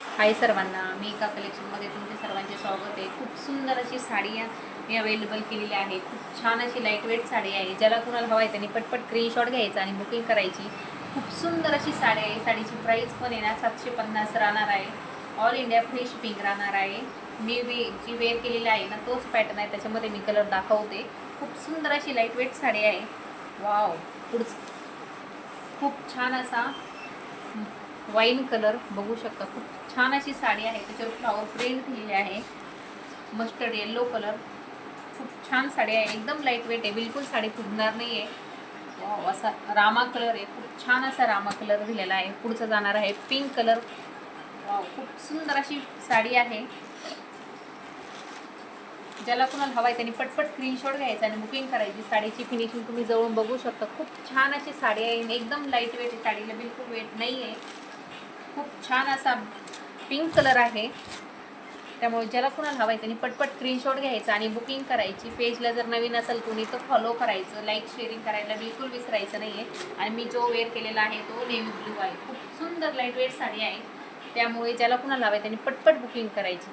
हाय सर्वांना मी एका कलेक्शनमध्ये तुमचे सर्वांचे स्वागत आहे. खूप सुंदर अशी साडी मी अवेलेबल केलेली आहे. खूप छान अशी लाइट वेट साडी आहे. ज्याला कुणाला हवा आहे त्यांनी पटपट स्क्रीनशॉट घ्यायचा आणि बुकिंग करायची. खूप सुंदर अशी साडी आहे. साडीची प्राईस पण आहे ना सातशे पन्नास राहणार आहे. ऑल इंडिया फ्री शिपिंग राहणार आहे. मी वे जी वेअर केलेली आहे ना तोच पॅटर्न आहे. त्याच्यामध्ये मी कलर दाखवते. खूप सुंदर अशी लाइट वेट साडी आहे. वाव पुढ खूप छान असा वाईन कलर बघू शकता. खूप छान अशी साडी आहे. त्याच्यावर फ्लॉवर प्रिंट दिलेली आहे. मस्टर्ड येल्लो कलर खूप छान साडी आहे. एकदम लाइट वेट आहे. बिलकुल साडी फुगणार नाही आहे वाव असा रामा कलर आहे. खूप छान असा रामा कलर दिलेला आहे. पुढचा जाणार आहे पिंक कलर खूप सुंदर अशी साडी आहे. ज्याला कुणाला हवा आहे त्यांनी पटपट स्क्रीनशॉट घ्यायचा आणि बुकिंग करायची. साडीची फिनिशिंग तुम्ही जवळून बघू शकता. खूप छान अशी साडी आहे. आणि एकदम लाइट वेट आहे. साडीला बिलकुल वेट नाही आहे खूप छान असा पिंक कलर आहे. त्यामुळे ज्याला कुणाला हवा आहे त्यांनी पटपट स्क्रीनशॉट घ्यायचा आणि बुकिंग करायची. पेजला जर नवीन असेल कोणी तर फॉलो करायचं. लाईक शेअरिंग करायला बिलकुल विसरायचं नाही आहे आणि मी जो वेअर केलेला आहे तो नेव्ही ब्लू आहे. खूप सुंदर लाइट वेट साडी आहे. त्यामुळे ज्याला कुणाला हवं आहे त्यांनी पटपट बुकिंग करायची.